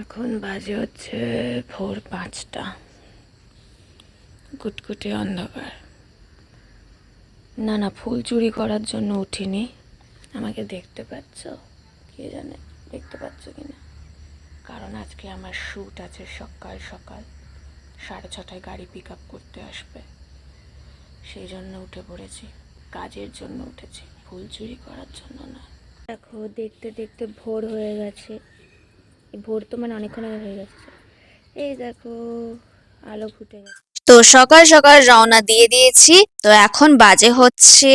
এখন বাজে হচ্ছে ভোর পাঁচটা। কুটকুটে অন্ধকার। না না, ফুল চুরি করার জন্য উঠিনি। আমাকে দেখতে পাচ্ছ? কে জানে দেখতে পাচ্ছ কি না কারণ আজকে আমার শ্যুট আছে সকাল সকাল। সাড়ে ছটায় গাড়ি পিক আপ করতে আসবে। সেই জন্য উঠে পড়েছি। কাজের জন্য উঠেছি। ফুল চুরি করার জন্য না। দেখো, দেখতে দেখতে ভোর হয়ে গেছে। ভোর তো মানে অনেকক্ষণ আগে হয়ে গেছে এই দেখো আলো ফুটে গেছে। তো সকাল সকাল রওনা দিয়ে দিয়েছি তো এখন বাজে হচ্ছে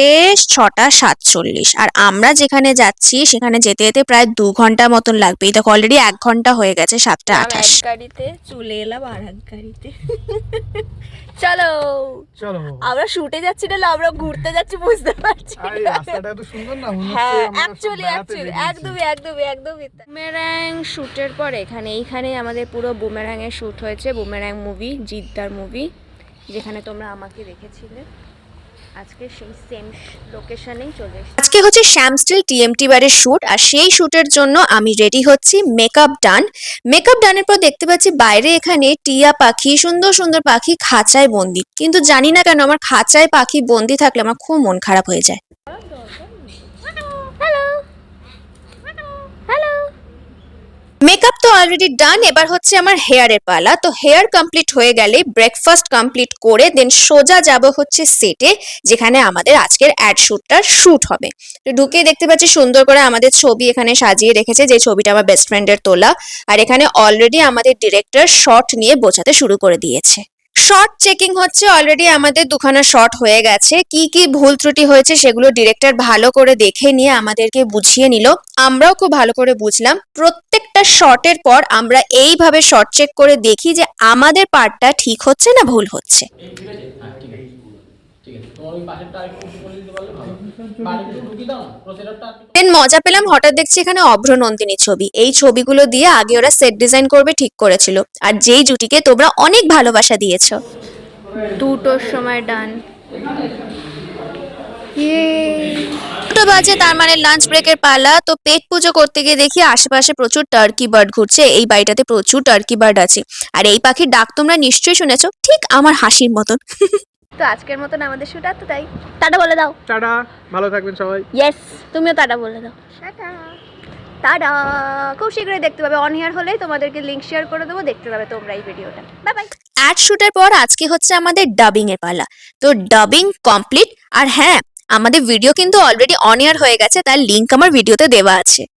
ছটা সাতচল্লিশ। আর আমরা যেখানে যাচ্ছি সেখানে যেতে যেতে প্রায় দু ঘণ্টা মতন লাগবে। এই দেখো অলরেডি এক ঘণ্টা হয়ে গেছে সাতটা আঠাশ। গাড়িতে চলে এলাম আর এক গাড়িতে। চলো। চলো। আমরা শুটে যাচ্ছি না আমরা ঘুরতে যাচ্ছি বুঝতে পারছি রাস্তাটা এত সুন্দর না? হ্যাঁ হচ্ছে আমরা অ্যাকচুয়ালি অ্যাকচুয়ালি একদমই একদমই একদমই বুমেরাং শুটের পর এখানে এইখানে আমাদের পুরো বুমেরাংয়ের শুট হয়েছে বুমেরাং মুভি জিদ্দার মুভি যেখানে তোমরা আমাকে দেখেছিলে। আজকে সেই সেম লোকেশনেই চলে এসেছি। আজকে হচ্ছে শ্যামস্টিল টিএমটি বারের শ্যুট আর সেই শ্যুটের জন্য আমি রেডি হচ্ছি মেকআপ ডান মেকআপ ডানের পর দেখতে পাচ্ছি বাইরে এখানে টিয়া পাখি, সুন্দর সুন্দর পাখি খাঁচায় বন্দি। কিন্তু জানি না কেন আমার খাঁচায় পাখি বন্দি থাকলে আমার খুব মন খারাপ হয়ে যায়। মেকআপ তো অলরেডি ডান এবার হচ্ছে আমার হেয়ারের পালা। তো হেয়ার কমপ্লিট হয়ে গেলে ব্রেকফাস্ট কমপ্লিট করে দেন সোজা যাব হচ্ছে সেটে যেখানে আমাদের আজকের অ্যাড শ্যুটটা শ্যুট হবে। তো ঢুকে দেখতে পাচ্ছি সুন্দর করে আমাদের ছবি এখানে সাজিয়ে রেখেছে, যে ছবিটা আমার বেস্ট ফ্রেন্ডের তোলা। আর এখানে অলরেডি আমাদের ডিরেক্টর শর্ট নিয়ে বোঝাতে শুরু করে দিয়েছে। শর্ট চেকিং হচ্ছে অলরেডি আমাদের দুখানা শর্ট হয়ে গেছে। কি কি ভুল ত্রুটি হয়েছে সেগুলো ডিরেক্টর ভালো করে দেখে নিয়ে আমাদেরকে বুঝিয়ে নিল। আমরাও খুব ভালো করে বুঝলাম। প্রত্যেকটা শর্টের পর আমরা এইভাবে শর্ট চেক করে দেখি যে আমাদের পার্টটা ঠিক হচ্ছে না ভুল হচ্ছে। মজা পেলাম, হঠাৎ দেখছি এখানে অভ্র নন্দিনী ছবি। এই ছবিগুলো দিয়ে আগে ওরা সেট ডিজাইন করবে ঠিক করেছিল। আর যেই জুটিকে তোমরা অনেক ভালোবাসা দিয়েছ। দুটোর সময় ডান। দুটো বাজে তার মানে লাঞ্চ ব্রেকের পালা। তো পেট পুজো করতে গিয়ে দেখি আশেপাশে প্রচুর টার্কি বার্ড ঘুরছে। এই বাড়িটাতে প্রচুর টার্কি বার্ড আছে। আর এই পাখির ডাক তোমরা নিশ্চয়ই শুনেছো ঠিক আমার হাসির মতন। তো আজকের মতন আমাদের শুট আর তো তাই। টাটা বলে দাও। টাটা ভালো থাকবেন সবাই। ইয়েস তুমিও টাটা বলে দাও। টাটা। টাটা। খুব শীঘ্রই দেখতে পাবে। অন ইয়ার হলেই তোমাদেরকে লিঙ্ক শেয়ার করে দেবো। দেখতে পাবে তোমরা এই ভিডিওটা বাই বাই অ্যাড শুটের পর আজকে হচ্ছে আমাদের ডাবিং এর পালা। তো ডাবিং কমপ্লিট আর হ্যাঁ আমাদের ভিডিও কিন্তু অলরেডি অন এয়ার হয়ে গেছে তার লিঙ্ক আমার ভিডিওতে দেওয়া আছে।